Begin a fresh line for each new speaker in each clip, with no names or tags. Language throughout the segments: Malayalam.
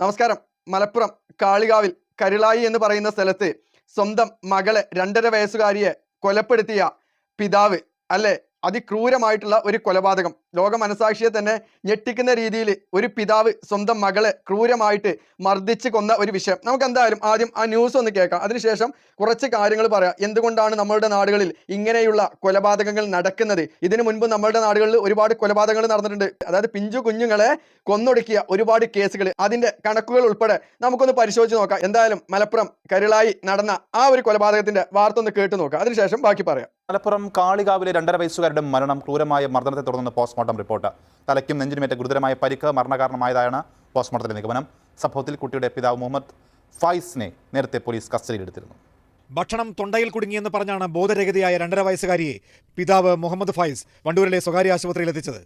നമസ്കാരം. മലപ്പുറം കാളികാവിൽ കരിളായി എന്ന് പറയുന്ന സ്ഥലത്ത് സ്വന്തം മകളെ രണ്ടര വയസ്സുകാരിയെ കൊലപ്പെടുത്തിയ പിതാവ് അല്ലെ? അതിക്രൂരമായിട്ടുള്ള ഒരു കൊലപാതകം. ലോക മനസാക്ഷിയെ തന്നെ ഞെട്ടിക്കുന്ന രീതിയിൽ ഒരു പിതാവ് സ്വന്തം മകളെ ക്രൂരമായിട്ട് മർദ്ദിച്ച് കൊന്ന ഒരു വിഷയം. നമുക്ക് എന്തായാലും ആദ്യം ആ ന്യൂസ് ഒന്ന് കേൾക്കാം. അതിനുശേഷം കുറച്ച് കാര്യങ്ങൾ പറയാം. എന്തുകൊണ്ടാണ് നമ്മളുടെ നാടുകളിൽ ഇങ്ങനെയുള്ള കൊലപാതകങ്ങൾ നടക്കുന്നത്? ഇതിനു മുൻപ് നമ്മളുടെ നാടുകളിൽ ഒരുപാട് കൊലപാതകങ്ങൾ നടന്നിട്ടുണ്ട്. അതായത് പിഞ്ചു കുഞ്ഞുങ്ങളെ കൊന്നൊടുക്കിയ ഒരുപാട് കേസുകൾ. അതിന്റെ കണക്കുകൾ ഉൾപ്പെടെ നമുക്കൊന്ന് പരിശോധിച്ച് നോക്കാം. എന്തായാലും മലപ്പുറം കരുളായി നടന്ന ആ ഒരു കൊലപാതകത്തിന്റെ വാർത്ത ഒന്ന് കേട്ടു നോക്കാം. അതിനുശേഷം ബാക്കി പറയാം.
മലപ്പുറം കാളികാവിലെ രണ്ടര വയസ്സുകാരുടെ മരണം ക്രൂരമായ മർദ്ദനത്തെ തുടർന്ന് പോസ്റ്റ്മോർട്ടം റിപ്പോർട്ട്. തലയ്ക്കും നെഞ്ചിനുമേറ്റ ഗുരുതരമായ പരിക്ക് മരണകാരണമായതാണ് പോസ്റ്റ്മോർട്ടത്തിലെ നിഗമനം. സംഭവത്തിൽ കുട്ടിയുടെ പിതാവ് മുഹമ്മദ് ഫൈസിനെ നേരത്തെ പോലീസ് കസ്റ്റഡിയിലെടുത്തിരുന്നു.
ഭക്ഷണം തൊണ്ടയിൽ കുടുങ്ങിയെന്ന് പറഞ്ഞാണ് ബോധരഹിതയായ രണ്ടര വയസ്സുകാരിയെ പിതാവ് മുഹമ്മദ് ഫൈസ് വണ്ടൂരിലെ സ്വകാര്യ ആശുപത്രിയിൽ എത്തിച്ചത്.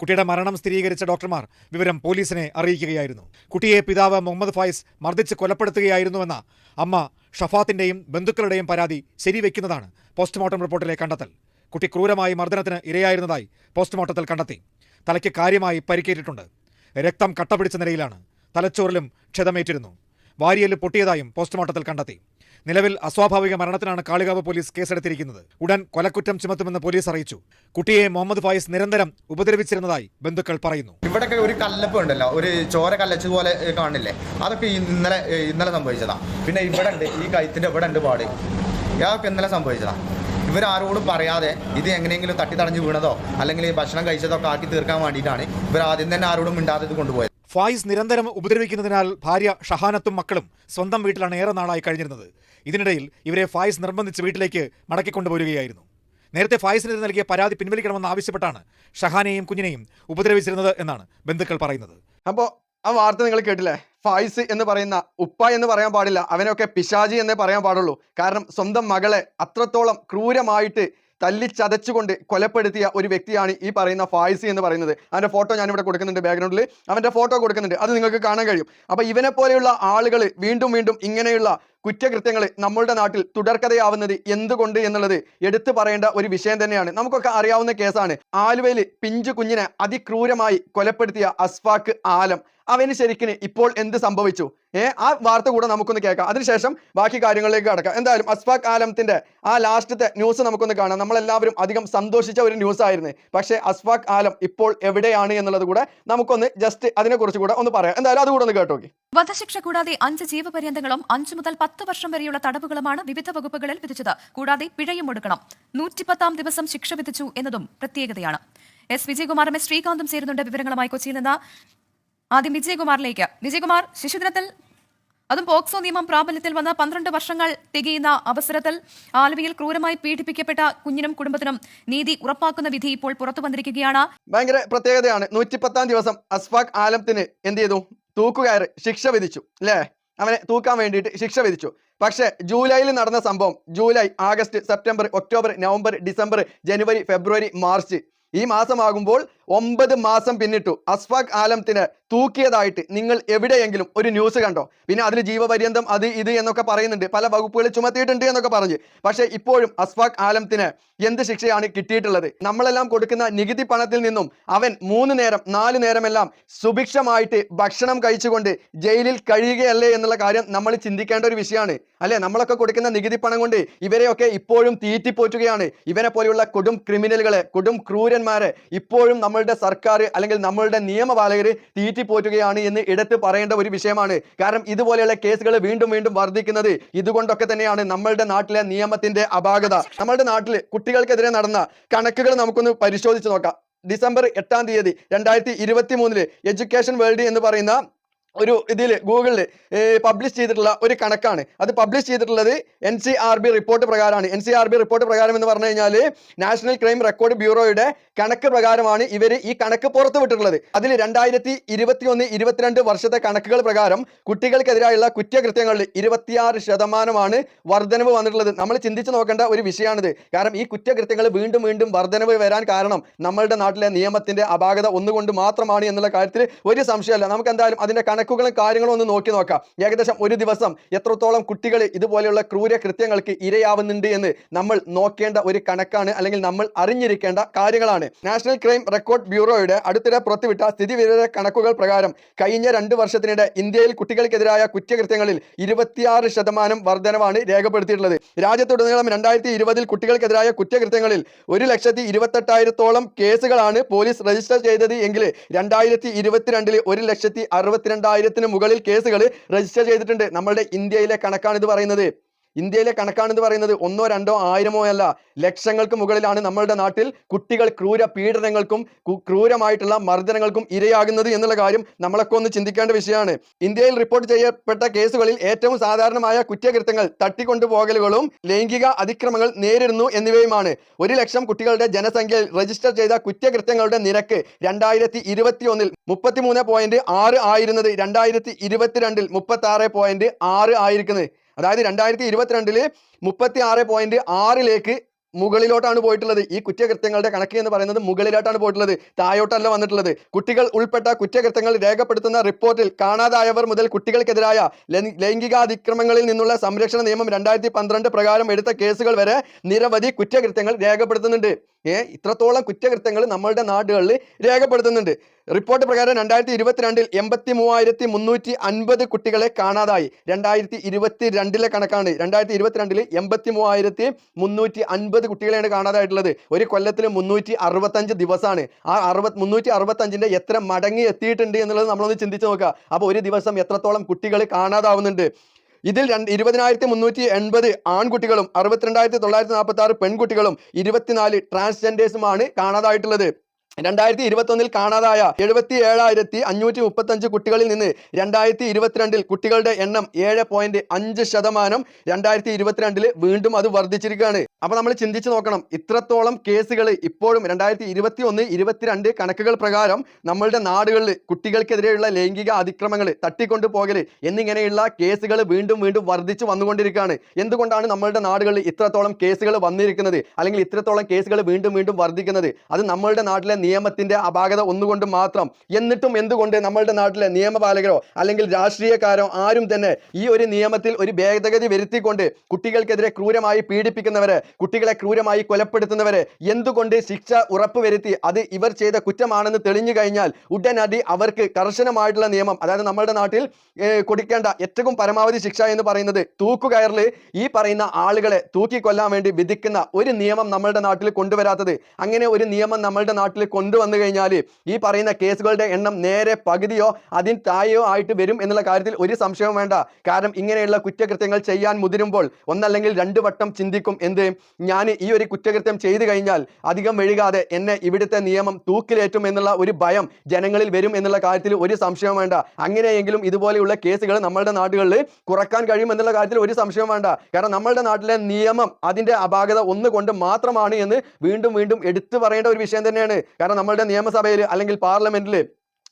കുട്ടിയുടെ മരണം സ്ഥിരീകരിച്ച ഡോക്ടർമാർ വിവരം പോലീസിനെ അറിയിക്കുകയായിരുന്നു. കുട്ടിയെ പിതാവ് മുഹമ്മദ് ഫൈസ് മർദ്ദിച്ച് കൊലപ്പെടുത്തുകയായിരുന്നുവെന്ന അമ്മ ഷഫാത്തിന്റെയും ബന്ധുക്കളുടെയും പരാതി ശരിവെക്കുന്നതാണ് പോസ്റ്റ്മോർട്ടം റിപ്പോർട്ടിലെ കണ്ടെത്തൽ. കുട്ടി ക്രൂരമായി മർദ്ദനത്തിന് ഇരയായിരുന്നതായി പോസ്റ്റ്മോർട്ടത്തിൽ കണ്ടെത്തി. തലയ്ക്ക് കാര്യമായി പരിക്കേറ്റിട്ടുണ്ട്. രക്തം കട്ടപിടിച്ച നിലയിലാണ്. തലച്ചോറിലും ക്ഷതമേറ്റിരുന്നു. വാരിയൽ പൊട്ടിയതായും പോസ്റ്റ്മോർട്ടത്തിൽ കണ്ടെത്തി. നിലവിൽ അസ്വാഭാവിക മരണത്തിനാണ് കാളികാവ് പോലീസ് കേസെടുത്തിരിക്കുന്നത്. ഉടൻ കൊലക്കുറ്റം ചുമത്തുമെന്ന് പോലീസ് അറിയിച്ചു. കുട്ടിയെ മുഹമ്മദ് ഫായിസ് നിരന്തരം ഉപദ്രവിച്ചിരുന്നതായി ബന്ധുക്കൾ പറയുന്നു.
ഇവിടൊക്കെ ഒരു കല്ലപ്പ് ഉണ്ടല്ലോ. ഒരു ചോര കല്ലച്ച് പോലെ കാണില്ലേ? അതൊക്കെ ഇന്നലെ ഇന്നലെ സംഭവിച്ചതാ. പിന്നെ ഇവിടെ ഈ കൈത്തിന്റെ ഇവിടെ ഉണ്ട് പാട്. ഇതൊക്കെ ഇന്നലെ സംഭവിച്ചതാ. ഇവരാരോടും പറയാതെ ഇത് എങ്ങനെയെങ്കിലും തട്ടി തടഞ്ഞു വീണതോ അല്ലെങ്കിൽ ഭക്ഷണം കഴിച്ചതോ ഒക്കെ ആക്കി തീർക്കാൻ വേണ്ടിയിട്ടാണ് ഇവർ ആദ്യം തന്നെ ആരോടും മിണ്ടാതെ ഇത് കൊണ്ടുപോയത്.
ഫായിസ് നിരന്തരം ഉപദ്രവിക്കുന്നതിനാൽ ഭാര്യ ഷഹാനത്തും മക്കളും സ്വന്തം വീട്ടിലാണ് ഏറെ നാളായി കഴിഞ്ഞിരുന്നത്. ഇതിനിടയിൽ ഇവരെ ഫായിസ് നിർബന്ധിച്ച് വീട്ടിലേക്ക് മടക്കിക്കൊണ്ടുപോരുകയായിരുന്നു നേരത്തെ ഫായിസിനെതിരെ നൽകിയ പരാതി പിൻവലിക്കണമെന്ന് ആവശ്യപ്പെട്ടാണ് ഷഹാനെയും കുഞ്ഞിനെയും ഉപദ്രവിച്ചിരുന്നത് എന്നാണ് ബന്ധുക്കൾ പറയുന്നത്.
അപ്പോ ആ വാർത്ത നിങ്ങൾ കേട്ടില്ലേ? ഫായിസ് എന്ന് പറയുന്ന ഉപ്പ എന്ന് പറയാൻ പാടില്ല അവനൊക്കെ പിശാജി എന്നേ പറയാൻ പാടുള്ളൂ. കാരണം സ്വന്തം മകളെ അത്രത്തോളം ക്രൂരമായിട്ട് തല്ലിച്ചതച്ചുകൊണ്ട് കൊലപ്പെടുത്തിയ ഒരു വ്യക്തിയാണ് ഈ പറയുന്ന ഫായിസി എന്ന് പറയുന്നത്. അവന്റെ ഫോട്ടോ ഞാനിവിടെ കൊടുക്കുന്നുണ്ട് ബാക്ക്ഗ്രൗണ്ടിൽ അവന്റെ ഫോട്ടോ കൊടുക്കുന്നുണ്ട്. അത് നിങ്ങൾക്ക് കാണാൻ കഴിയും. അപ്പോൾ ഇവനെ പോലെയുള്ള ആളുകൾ വീണ്ടും വീണ്ടും ഇങ്ങനെയുള്ള കുറ്റകൃത്യങ്ങൾ നമ്മളുടെ നാട്ടിൽ തുടർക്കഥയാവുന്നത് എന്തുകൊണ്ട് എന്നുള്ളത് എടുത്തു പറയേണ്ട ഒരു വിഷയം തന്നെയാണ്. നമുക്കൊക്കെ അറിയാവുന്ന കേസാണ്. ആലുവയിൽ പിഞ്ചു കുഞ്ഞിനെ അതിക്രൂരമായി കൊലപ്പെടുത്തിയ അസ്ഫാക്ക് ആലം. അവന് ശരിക്കിന് ഇപ്പോൾ എന്ത് സംഭവിച്ചു? ഏ ആ വാർത്ത കൂടെ നമുക്കൊന്ന് കേൾക്കാം. അതിനുശേഷം ബാക്കി കാര്യങ്ങളിലേക്ക് കടക്കാം. എന്തായാലും അസ്ഫാഖ് ആലമത്തിന്റെ ആ ലാസ്റ്റത്തെ ന്യൂസ് നമുക്കൊന്ന് കാണാം. നമ്മളെല്ലാവരും അധികം സന്തോഷിച്ച ഒരു ന്യൂസ് ആയിരുന്നു പക്ഷേ അസ്ഫാഖ് ആലം ഇപ്പോൾ എവിടെയാണ് എന്നുള്ളത് കൂടെ നമുക്കൊന്ന് ജസ്റ്റ് അതിനെക്കുറിച്ച് കൂടെ ഒന്ന് പറയാം. എന്തായാലും അതുകൂടെ ഒന്ന് കേട്ടോക്കി.
വധശിക്ഷ കൂടാതെ അഞ്ച് ജീവപര്യന്തങ്ങളും അഞ്ചു മുതൽ വർഷം വരെയുള്ള തടവുകളുമാണ് വിവിധ വകുപ്പുകളിൽ വിധിച്ചത്. കൂടാതെ പിഴയും ഒടുക്കണം. നൂറ്റിപ്പത്താം ദിവസം ശിക്ഷ വിധിച്ചു എന്നതും പ്രത്യേകതയാണ്. എസ്. വിജയകുമാറും എസ്. ശ്രീകാന്തും ചേരുന്നുണ്ട് വിവരങ്ങളുമായി കൊച്ചിയിൽ നിന്ന്. ആദ്യം വിജയകുമാറിലേക്ക്. വിജയകുമാർ ശിശുദിനത്തിൽ അതും പോക്സോ നിയമം പ്രാബല്യത്തിൽ വന്ന പന്ത്രണ്ട് വർഷങ്ങൾ തികയുന്ന അവസരത്തിൽ ആലുവയിൽ ക്രൂരമായി പീഡിപ്പിക്കപ്പെട്ട കുഞ്ഞിനും കുടുംബത്തിനും നീതി ഉറപ്പാക്കുന്ന വിധി ഇപ്പോൾ പുറത്തു വന്നിരിക്കുകയാണ്.
ഭയങ്കര പ്രത്യേകതയാണ്. നൂറ്റിപ്പത്താം ദിവസം അസ്ഫാഖ് ആലത്തിന് എന്ത് ചെയ്തു? തൂക്കുകയറ് ശിക്ഷ വിധിച്ചു. അല്ലേ അവനെ തൂക്കാൻ വേണ്ടിയിട്ട് ശിക്ഷ വിധിച്ചു. പക്ഷേ ജൂലൈയിൽ നടന്ന സംഭവം July August September October November December ജനുവരി ഫെബ്രുവരി മാർച്ച് ഈ മാസമാകുമ്പോൾ ഒമ്പത് മാസം പിന്നിട്ടു. അസ്ഫാഖ് ആലംത്തിന് തൂക്കിയതായിട്ട് നിങ്ങൾ എവിടെയെങ്കിലും ഒരു ന്യൂസ് കണ്ടോ? പിന്നെ അതിൽ ജീവപര്യന്തം അത് ഇത് എന്നൊക്കെ പറയുന്നുണ്ട്. പല വകുപ്പുകൾ ചുമത്തിയിട്ടുണ്ട് എന്നൊക്കെ പറഞ്ഞ്. പക്ഷേ ഇപ്പോഴും അസ്ഫാഖ് ആലംത്തിന് എന്ത് ശിക്ഷയാണ് കിട്ടിയിട്ടുള്ളത്? നമ്മളെല്ലാം കൊടുക്കുന്ന നികുതി പണത്തിൽ നിന്നും അവൻ മൂന്ന് നേരം നാല് നേരമെല്ലാം സുഭിക്ഷമായിട്ട് ഭക്ഷണം കഴിച്ചുകൊണ്ട് ജയിലിൽ കഴിയുകയല്ലേ എന്നുള്ള കാര്യം നമ്മൾ ചിന്തിക്കേണ്ട ഒരു വിഷയമാണ്. അല്ലെ? നമ്മളൊക്കെ കൊടുക്കുന്ന നികുതി പണം കൊണ്ട് ഇവരെയൊക്കെ ഇപ്പോഴും തീറ്റിപ്പോറ്റുകയാണ്. ഇവരെ പോലെയുള്ള കൊടും ക്രിമിനലുകളെ കൊടും ക്രൂരന്മാരെ ഇപ്പോഴും നമ്മളുടെ സർക്കാർ അല്ലെങ്കിൽ നമ്മളുടെ നിയമപാലകർ തീറ്റിപ്പോറ്റുകയാണ് എന്ന് എടുത്ത് പറയേണ്ട ഒരു വിഷയമാണ്. കാരണം ഇതുപോലെയുള്ള കേസുകൾ വീണ്ടും വീണ്ടും വർദ്ധിക്കുന്നത് ഇതുകൊണ്ടൊക്കെ തന്നെയാണ് നമ്മളുടെ നാട്ടിലെ നിയമത്തിന്റെ അപാകത. നമ്മളുടെ നാട്ടിൽ കുട്ടികൾക്കെതിരെ നടന്ന കണക്കുകൾ നമുക്കൊന്ന് പരിശോധിച്ച് നോക്കാം. ഡിസംബർ എട്ടാം തീയതി രണ്ടായിരത്തി ഇരുപത്തി മൂന്നിൽ എഡ്യൂക്കേഷൻ വേൾഡ് എന്ന് പറയുന്ന ഒരു ഇതിൽ ഗൂഗിളിൽ പബ്ലിഷ് ചെയ്തിട്ടുള്ള ഒരു കണക്കാണ്. അത് പബ്ലിഷ് ചെയ്തിട്ടുള്ളത് N C R B report പ്രകാരമാണ്. N C R B report പ്രകാരം എന്ന് പറഞ്ഞു കഴിഞ്ഞാൽ നാഷണൽ ക്രൈം റെക്കോർഡ് ബ്യൂറോയുടെ കണക്ക് പ്രകാരമാണ് ഇവർ ഈ കണക്ക് പുറത്തു വിട്ടിട്ടുള്ളത്. അതിൽ രണ്ടായിരത്തി ഇരുപത്തി ഒന്ന് ഇരുപത്തിരണ്ട് വർഷത്തെ കണക്കുകൾ പ്രകാരം കുട്ടികൾക്കെതിരായുള്ള കുറ്റകൃത്യങ്ങളിൽ ഇരുപത്തിയാറ് ശതമാനമാണ് വർധനവ് വന്നിട്ടുള്ളത്. നമ്മൾ ചിന്തിച്ചു നോക്കേണ്ട ഒരു വിഷയമാണിത്. കാരണം ഈ കുറ്റകൃത്യങ്ങൾ വീണ്ടും വീണ്ടും വർധനവ് വരാൻ കാരണം നമ്മളുടെ നാട്ടിലെ നിയമത്തിന്റെ അപാകത ഒന്നുകൊണ്ട് മാത്രമാണ് എന്നുള്ള കാര്യത്തിൽ ഒരു സംശയമല്ല. നമുക്ക് എന്തായാലും അതിന്റെ കണക്ക് കണക്കുകളും കാര്യങ്ങളും ഒന്ന് നോക്കി നോക്കാം. ഏകദേശം ഒരു ദിവസം എത്രത്തോളം കുട്ടികൾ ഇതുപോലെയുള്ള ക്രൂര കൃത്യങ്ങൾക്ക് ഇരയാവുന്നുണ്ട് എന്ന് നമ്മൾ നോക്കേണ്ട ഒരു കണക്കാണ് അല്ലെങ്കിൽ നമ്മൾ അറിഞ്ഞിരിക്കേണ്ട കാര്യങ്ങളാണ്. നാഷണൽ ക്രൈം റെക്കോർഡ് ബ്യൂറോയുടെ അടുത്തിടെ പുറത്തുവിട്ട സ്ഥിതിവിവര കണക്കുകൾ പ്രകാരം കഴിഞ്ഞ രണ്ട് വർഷത്തിനിടെ ഇന്ത്യയിൽ കുട്ടികൾക്കെതിരായ കുറ്റകൃത്യങ്ങളിൽ ഇരുപത്തിയാറ് ശതമാനം വർധനവാണ് രേഖപ്പെടുത്തിയിട്ടുള്ളത്. രാജ്യത്തുടനീളം രണ്ടായിരത്തി ഇരുപതിൽ കുട്ടികൾക്കെതിരായ കുറ്റകൃത്യങ്ങളിൽ ഒരു ലക്ഷത്തി ഇരുപത്തെട്ടായിരത്തോളം കേസുകളാണ് പോലീസ് രജിസ്റ്റർ ചെയ്തത് എങ്കിൽ രണ്ടായിരത്തി ഇരുപത്തിരണ്ടിൽ ഒരു ലക്ഷത്തി അറുപത്തിരണ്ടായിരത്തിന് മുകളിൽ കേസുകൾ രജിസ്റ്റർ ചെയ്തിട്ടുണ്ട്. നമ്മളുടെ ഇന്ത്യയിലെ കണക്കാണ് ഇത് പറയുന്നത്. ഇന്ത്യയിലെ കണക്കാണെന്ന് പറയുന്നത് ഒന്നോ രണ്ടോ ആയിരമോ അല്ല. ലക്ഷങ്ങൾക്ക് മുകളിലാണ് നമ്മളുടെ നാട്ടിൽ കുട്ടികൾ ക്രൂര പീഡനങ്ങൾക്കും ക്രൂരമായിട്ടുള്ള മർദ്ദനങ്ങൾക്കും ഇരയാകുന്നത് എന്നുള്ള കാര്യം നമ്മളൊക്കെ ഒന്ന് ചിന്തിക്കേണ്ട വിഷയമാണ്. ഇന്ത്യയിൽ റിപ്പോർട്ട് ചെയ്യപ്പെട്ട കേസുകളിൽ ഏറ്റവും സാധാരണമായ കുറ്റകൃത്യങ്ങൾ തട്ടിക്കൊണ്ടുപോകലുകളും ലൈംഗിക അതിക്രമങ്ങൾ നേരിടുന്നു എന്നിവയുമാണ്. ഒരു ലക്ഷം കുട്ടികളുടെ ജനസംഖ്യയിൽ രജിസ്റ്റർ ചെയ്ത കുറ്റകൃത്യങ്ങളുടെ നിരക്ക് രണ്ടായിരത്തി ഇരുപത്തി ഒന്നിൽ മുപ്പത്തിമൂന്ന് പോയിന്റ് ആറ് ആയിരുന്നത് രണ്ടായിരത്തി ഇരുപത്തിരണ്ടിൽ മുപ്പത്തി ആറ് പോയിന്റ് ആറ് ആയിരിക്കുന്നത്. അതായത് രണ്ടായിരത്തി ഇരുപത്തിരണ്ടിൽ മുപ്പത്തി ആറ് പോയിന്റ് ആറിലേക്ക് മുകളിലോട്ടാണ് പോയിട്ടുള്ളത്. ഈ കുറ്റകൃത്യങ്ങളുടെ കണക്ക് എന്ന് പറയുന്നത് മുകളിലോട്ടാണ് പോയിട്ടുള്ളത്. താഴോട്ടല്ല വന്നിട്ടുള്ളത്. കുട്ടികൾ ഉൾപ്പെട്ട കുറ്റകൃത്യങ്ങൾ രേഖപ്പെടുത്തുന്ന റിപ്പോർട്ടിൽ കാണാതായവർ മുതൽ കുട്ടികൾക്കെതിരായ ലൈംഗി- ലൈംഗികാതിക്രമങ്ങളിൽ നിന്നുള്ള സംരക്ഷണ നിയമം രണ്ടായിരത്തി പ്രകാരം എടുത്ത കേസുകൾ വരെ നിരവധി കുറ്റകൃത്യങ്ങൾ രേഖപ്പെടുത്തുന്നുണ്ട്. ഏ ഇത്രത്തോളം കുറ്റകൃത്യങ്ങൾ നമ്മളുടെ നാടുകളിൽ രേഖപ്പെടുത്തുന്നുണ്ട്. റിപ്പോർട്ട് പ്രകാരം രണ്ടായിരത്തി ഇരുപത്തിരണ്ടിൽ എൺപത്തി മൂവായിരത്തി മുന്നൂറ്റി അൻപത് കുട്ടികളെ കാണാതായി. രണ്ടായിരത്തി ഇരുപത്തി രണ്ടിലെ കണക്കാണ്. രണ്ടായിരത്തി ഇരുപത്തിരണ്ടിൽ എൺപത്തി മൂവായിരത്തി മുന്നൂറ്റി അൻപത് കുട്ടികളെയാണ് കാണാതായിട്ടുള്ളത്. ഒരു കൊല്ലത്തിൽ മുന്നൂറ്റി അറുപത്തഞ്ച് ദിവസമാണ്. ആ അറുപത് മുന്നൂറ്റി അറുപത്തഞ്ചിന്റെ എത്ര മടങ്ങി എത്തിയിട്ടുണ്ട് എന്നുള്ളത് നമ്മളൊന്ന് ചിന്തിച്ച് നോക്കുക. അപ്പോൾ ഒരു ദിവസം എത്രത്തോളം കുട്ടികൾ കാണാതാവുന്നുണ്ട്? ഇതിൽ രണ്ട് ഇരുപതിനായിരത്തി മുന്നൂറ്റി എൺപത് ആൺകുട്ടികളും അറുപത്തിരണ്ടായിരത്തി തൊള്ളായിരത്തി നാൽപ്പത്തി ആറ് പെൺകുട്ടികളും ഇരുപത്തിനാല് ട്രാൻസ്ജെൻഡേഴ്സുമാണ് കാണാതായിട്ടുള്ളത്. രണ്ടായിരത്തി ഇരുപത്തൊന്നിൽ കാണാതായ എഴുപത്തി ഏഴായിരത്തി അഞ്ഞൂറ്റി മുപ്പത്തഞ്ച് കുട്ടികളിൽ നിന്ന് രണ്ടായിരത്തി ഇരുപത്തിരണ്ടിൽ കുട്ടികളുടെ എണ്ണം ഏഴ് പോയിന്റ് അഞ്ച് ശതമാനം രണ്ടായിരത്തി ഇരുപത്തിരണ്ടിൽ വീണ്ടും അത് വർദ്ധിച്ചിരിക്കുകയാണ്. അപ്പൊ നമ്മൾ ചിന്തിച്ചു നോക്കണം ഇത്രത്തോളം കേസുകൾ ഇപ്പോഴും രണ്ടായിരത്തി ഇരുപത്തി ഒന്ന് ഇരുപത്തിരണ്ട് കണക്കുകൾ പ്രകാരം നമ്മളുടെ നാടുകളിൽ കുട്ടികൾക്കെതിരെയുള്ള ലൈംഗിക അതിക്രമങ്ങൾ തട്ടിക്കൊണ്ടു പോകൽ എന്നിങ്ങനെയുള്ള കേസുകൾ വീണ്ടും വീണ്ടും വർദ്ധിച്ചു വന്നുകൊണ്ടിരിക്കുകയാണ്. എന്തുകൊണ്ടാണ് നമ്മളുടെ നാടുകളിൽ ഇത്രത്തോളം കേസുകൾ വന്നിരിക്കുന്നത്? അല്ലെങ്കിൽ ഇത്രത്തോളം കേസുകൾ വീണ്ടും വീണ്ടും വർദ്ധിക്കുന്നത്? അത് നമ്മളുടെ നാട്ടിലെ നിയമത്തിന്റെ അപാകത ഒന്നുകൊണ്ട് മാത്രം. എന്നിട്ടും എന്തുകൊണ്ട് നമ്മളുടെ നാട്ടിലെ നിയമപാലകരോ അല്ലെങ്കിൽ രാഷ്ട്രീയക്കാരോ ആരും തന്നെ ഈ ഒരു നിയമത്തിൽ ഒരു ഭേദഗതി വരുത്തിക്കൊണ്ട് കുട്ടികൾക്കെതിരെ ക്രൂരമായി പീഡിപ്പിക്കുന്നവരെ കുട്ടികളെ ക്രൂരമായി കൊലപ്പെടുത്തുന്നവരെ എന്തുകൊണ്ട് ശിക്ഷ ഉറപ്പുവരുത്തി അത് ഇവർ ചെയ്ത കുറ്റമാണെന്ന് തെളിഞ്ഞു കഴിഞ്ഞാൽ ഉടനടി അവർക്ക് കർശനമായിട്ടുള്ള നിയമം അതായത് നമ്മളുടെ നാട്ടിൽ കൊടുക്കേണ്ട ഏറ്റവും പരമാവധി ശിക്ഷ എന്ന് പറയുന്നത് തൂക്കുകയറിൽ ഈ പറയുന്ന ആളുകളെ തൂക്കിക്കൊല്ലാൻ വേണ്ടി വിധിക്കുന്ന ഒരു നിയമം നമ്മളുടെ നാട്ടിൽ കൊണ്ടുവരാത്തത്. അങ്ങനെ ഒരു നിയമം നമ്മളുടെ നാട്ടിൽ കൊണ്ടുവന്നു കഴിഞ്ഞാൽ ഈ പറയുന്ന കേസുകളുടെ എണ്ണം നേരെ പകുതിയോ അതിന് താഴെയോ ആയിട്ട് വരും എന്നുള്ള കാര്യത്തിൽ ഒരു സംശയവും വേണ്ട. കാരണം ഇങ്ങനെയുള്ള കുറ്റകൃത്യങ്ങൾ ചെയ്യാൻ മുതിരുമ്പോൾ ഒന്നല്ലെങ്കിൽ രണ്ട് വട്ടം ചിന്തിക്കും എന്ത്? ഞാൻ ഈ ഒരു കുറ്റകൃത്യം ചെയ്തു കഴിഞ്ഞാൽ അധികം വഴുകാതെ എന്നെ ഇവിടുത്തെ നിയമം തൂക്കിലേറ്റും എന്നുള്ള ഒരു ഭയം ജനങ്ങളിൽ വരും എന്നുള്ള കാര്യത്തിൽ ഒരു സംശയവും വേണ്ട. അങ്ങനെയെങ്കിലും ഇതുപോലെയുള്ള കേസുകൾ നമ്മളുടെ നാടുകളിൽ കുറയ്ക്കാൻ കഴിയും എന്നുള്ള കാര്യത്തിൽ ഒരു സംശയവും വേണ്ട. കാരണം നമ്മളുടെ നാട്ടിലെ നിയമം അതിന്റെ അപാകത ഒന്നുകൊണ്ട് മാത്രമാണ് എന്ന് വീണ്ടും വീണ്ടും എടുത്തു പറയേണ്ട ഒരു വിഷയം തന്നെയാണ്. കാരണം നമ്മളുടെ നിയമസഭയിൽ അല്ലെങ്കിൽ പാർലമെന്റിൽ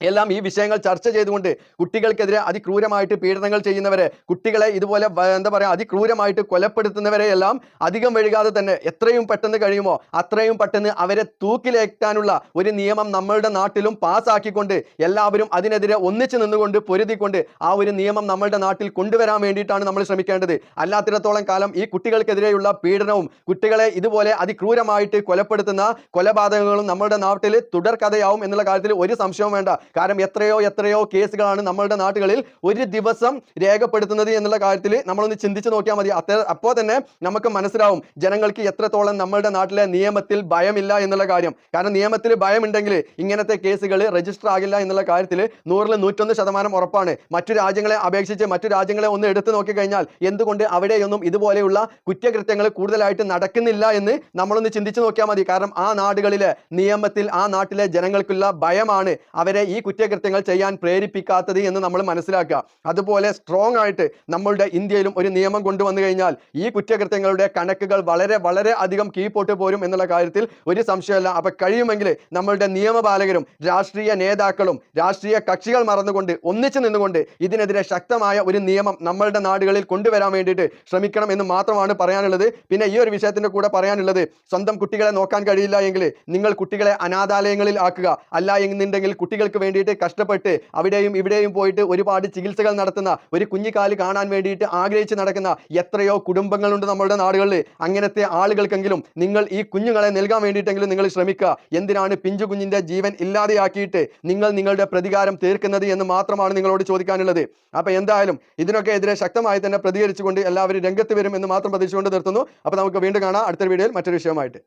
എല്ലാം ഈ വിഷയങ്ങൾ ചർച്ച ചെയ്തുകൊണ്ട് കുട്ടികൾക്കെതിരെ അതിക്രൂരമായിട്ട് പീഡനങ്ങൾ ചെയ്യുന്നവരെ കുട്ടികളെ ഇതുപോലെ എന്താ പറയുക അതിക്രൂരമായിട്ട് കൊലപ്പെടുത്തുന്നവരെ എല്ലാം അധികം വഴുകാതെ തന്നെ എത്രയും പെട്ടെന്ന് കഴിയുമോ അത്രയും പെട്ടെന്ന് അവരെ തൂക്കിലേറ്റാനുള്ള ഒരു നിയമം നമ്മളുടെ നാട്ടിലും പാസ്സാക്കിക്കൊണ്ട് എല്ലാവരും അതിനെതിരെ ഒന്നിച്ചു നിന്നുകൊണ്ട് പൊരുതിക്കൊണ്ട് ആ ഒരു നിയമം നമ്മളുടെ നാട്ടിൽ കൊണ്ടുവരാൻ വേണ്ടിയിട്ടാണ് നമ്മൾ ശ്രമിക്കേണ്ടത്. അല്ലാത്തിടത്തോളം കാലം ഈ കുട്ടികൾക്കെതിരെയുള്ള പീഡനവും കുട്ടികളെ ഇതുപോലെ അതിക്രൂരമായിട്ട് കൊലപ്പെടുത്തുന്ന കൊലപാതകങ്ങളും നമ്മളുടെ നാട്ടിൽ തുടർക്കഥയാവും എന്നുള്ള കാര്യത്തിൽ ഒരു സംശയവും വേണ്ട. കാരണം എത്രയോ എത്രയോ കേസുകളാണ് നമ്മളുടെ നാട്ടുകളിൽ ഒരു ദിവസം രേഖപ്പെടുത്തുന്നത് എന്നുള്ള കാര്യത്തിൽ നമ്മളൊന്ന് ചിന്തിച്ച് നോക്കിയാൽ മതി. അപ്പോൾ തന്നെ നമുക്ക് മനസ്സിലാവും ജനങ്ങൾക്ക് എത്രത്തോളം നമ്മളുടെ നാട്ടിലെ നിയമത്തിൽ ഭയമില്ല എന്നുള്ള കാര്യം. കാരണം നിയമത്തിൽ ഭയമുണ്ടെങ്കിൽ ഇങ്ങനത്തെ കേസുകൾ രജിസ്റ്റർ ആകില്ല എന്നുള്ള കാര്യത്തിൽ നൂറിൽ നൂറ്റൊന്ന് ശതമാനം ഉറപ്പാണ്. മറ്റു രാജ്യങ്ങളെ അപേക്ഷിച്ച് മറ്റു രാജ്യങ്ങളെ ഒന്ന് എടുത്തു നോക്കിക്കഴിഞ്ഞാൽ എന്തുകൊണ്ട് അവിടെയൊന്നും ഇതുപോലെയുള്ള കുറ്റകൃത്യങ്ങൾ കൂടുതലായിട്ട് നടക്കുന്നില്ല എന്ന് നമ്മളൊന്ന് ചിന്തിച്ചു നോക്കിയാൽ മതി. കാരണം ആ നാടുകളിലെ നിയമത്തിൽ ആ നാട്ടിലെ ജനങ്ങൾക്കുള്ള ഭയമാണ് അവരെ ഈ കുറ്റകൃത്യങ്ങൾ ചെയ്യാൻ പ്രേരിപ്പിക്കാത്തത് എന്ന് നമ്മൾ മനസ്സിലാക്കുക. അതുപോലെ സ്ട്രോങ് ആയിട്ട് നമ്മളുടെ ഇന്ത്യയിലും ഒരു നിയമം കൊണ്ടുവന്നു കഴിഞ്ഞാൽ ഈ കുറ്റകൃത്യങ്ങളുടെ കണക്കുകൾ വളരെ വളരെ അധികം കീഴ്പോട്ട് പോരും എന്നുള്ള കാര്യത്തിൽ ഒരു സംശയമല്ല. അപ്പം കഴിയുമെങ്കിൽ നമ്മളുടെ നിയമപാലകരും രാഷ്ട്രീയ നേതാക്കളും രാഷ്ട്രീയ കക്ഷികൾ മറന്നുകൊണ്ട് ഒന്നിച്ചു നിന്നുകൊണ്ട് ഇതിനെതിരെ ശക്തമായ ഒരു നിയമം നമ്മളുടെ നാടുകളിൽ കൊണ്ടുവരാൻ വേണ്ടിയിട്ട് ശ്രമിക്കണം എന്ന് മാത്രമാണ് പറയാനുള്ളത്. പിന്നെ ഈ ഒരു വിഷയത്തിന്റെ കൂടെ പറയാനുള്ളത് സ്വന്തം കുട്ടികളെ നോക്കാൻ കഴിയില്ല എങ്കിൽ നിങ്ങൾ കുട്ടികളെ അനാഥാലയങ്ങളിൽ ആക്കുക. അല്ല എന്നുണ്ടെങ്കിൽ കുട്ടികൾക്ക് വേണ്ടിയിട്ട് കഷ്ടപ്പെട്ട് അവിടെയും ഇവിടെയും പോയിട്ട് ഒരുപാട് ചികിത്സകൾ നടത്തുന്ന ഒരു കുഞ്ഞിക്കാൽ കാണാൻ വേണ്ടിയിട്ട് ആഗ്രഹിച്ച് നടക്കുന്ന എത്രയോ കുടുംബങ്ങളുണ്ട് നമ്മളുടെ നാടുകളിൽ. അങ്ങനത്തെ ആളുകൾക്കെങ്കിലും നിങ്ങൾ ഈ കുഞ്ഞുങ്ങളെ നൽകാൻ വേണ്ടിയിട്ടെങ്കിലും നിങ്ങൾ ശ്രമിക്കുക. എന്തിനാണ് പിഞ്ചു കുഞ്ഞിന്റെ ജീവൻ ഇല്ലാതെയാക്കിയിട്ട് നിങ്ങൾ നിങ്ങളുടെ പ്രതികാരം തീർക്കുന്നത് എന്ന് മാത്രമാണ് നിങ്ങളോട് ചോദിക്കാനുള്ളത്. അപ്പോൾ എന്തായാലും ഇതിനൊക്കെ എതിരെ ശക്തമായി തന്നെ പ്രതികരിച്ചുകൊണ്ട് എല്ലാവരും രംഗത്ത് വരും എന്ന് മാത്രം പ്രതീക്ഷിച്ചുകൊണ്ട് നിർത്തുന്നു. അപ്പോൾ നമുക്ക് വീണ്ടും കാണാം. അടുത്ത വീഡിയോയിൽ മറ്റൊരു വിഷയമായിട്ട്